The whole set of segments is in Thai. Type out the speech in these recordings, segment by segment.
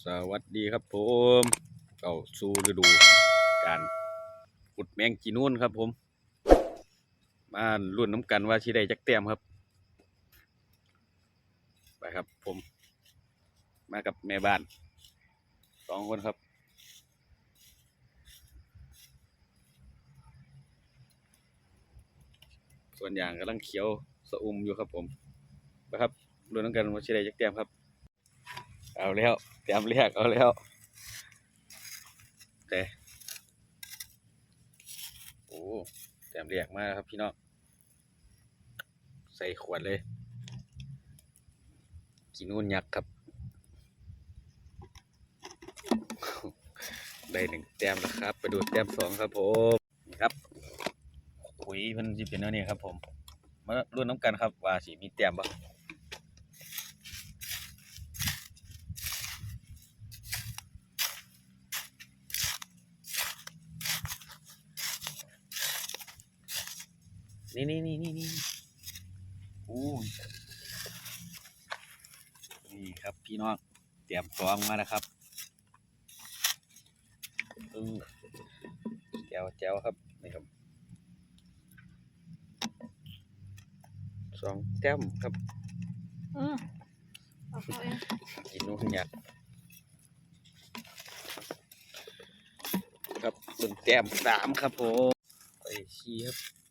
สวัสดีครับผมเข้าสู่ฤดูการขุดแมงจีนูนครับผม มาลุ้นน้ำกันว่าชีได้จักแต้มครับ ไปครับผม มากับแม่บ้านสองคนครับส่วนอย่างกำลังเขียวสะอุ่มอยู่ครับผมไปครับลุ้นน้ำกันว่าชีได้จักแต้มครับ เอาแล้วแต้มแรกเอาแล้วแต่โอ้แต้มแรกมากครับพี่น้องใส่ขวดเลยกินนู่นยักษ์ครับ ได้หนึ่งแต้มแล้วครับ ไปดูแต้มสองครับผมนี่ครับคุยเพิ่นสิเป็นแนวนี้ครับผมมาลุ้นน้ำกันครับว่าสิมีแต้มบ่ นี่นี่นี่นี่นี่อู้ยนี่ครับพี่น้องเตรียมซองมาแล้วครับอือแจวแจวครับนี่ครับสองแต้มครับอืมเอาเข้าเองกินนู่นอยากครับส่วนแต้มสามครับผมไปชี้ครับ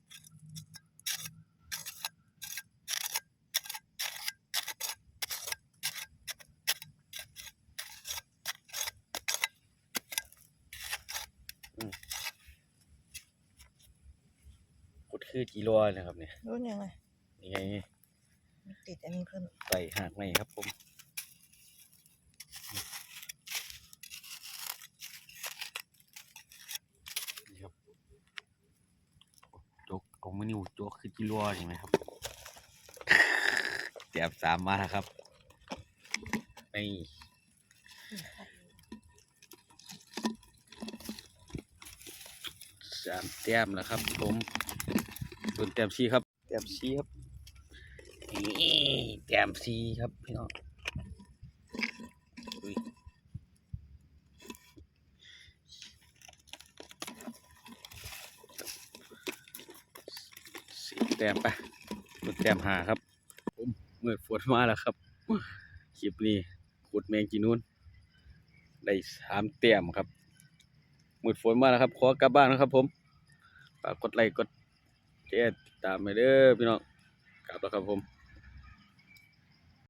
ดคือจีรัวนะครับเนี่ยรุ่นยังไงนี่ไงมีติดอันนี้เพิ่มใส่หากในครับผมนี่ครับโจกของมันนิวโจกคือจีรัวใช่ไหมครับแต้มสามมาแล้วครับนี่สามแต้มแล้วครับผม ส่วนแต้มสี่ครับแต้มสี่ครับนี่แต้มซีครับพี่น้องอุ้ยสี่แต้มไปมุดแต้มหาครับผมเมื่อฝนมาแล้วครับคลิปนี้ขุดแมงจีนูนได้สามแต้มครับมืดฝนมาแล้วครับ ขอกลับบ้านนะครับผมฝากกดไลค์กด แชร์ติดตามไปเด้อพี่น้องกลับแล้วครับผม